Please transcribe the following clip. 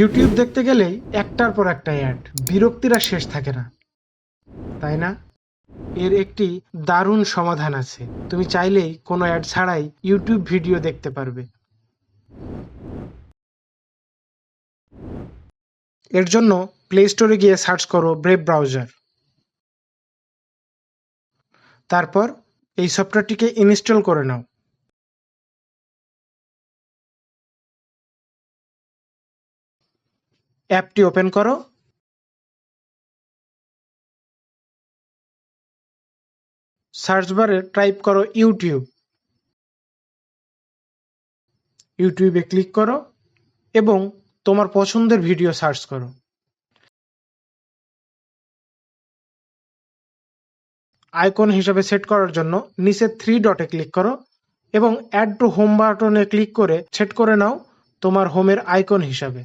YouTube দেখতে গেলেই একটার পর একটা অ্যাড বিরক্তির আর শেষ থাকে না। তাই না? এর একটি দারুণ সমাধান আছে। তুমি চাইলেই কোনো অ্যাড ছাড়াই ইউটিউব ভিডিও দেখতে পারবে। এর জন্য প্লে স্টোরে গিয়ে সার্চ করো ব্রেভ ব্রাউজার তারপর এই সফটওয়্যারটিকে ইনস্টল করে নাও। অ্যাপটি ওপেন করো। সার্চ বারে টাইপ করো ইউটিউব। ইউটিউবে ক্লিক করো এবং তোমার পছন্দের ভিডিও সার্চ করো। আইকন হিসাবে সেট করার জন্য নিচে থ্রি ডটে ক্লিক করো এবং অ্যাড টু হোম বাটনে ক্লিক করে সেট করে নাও তোমার হোমের আইকন হিসাবে।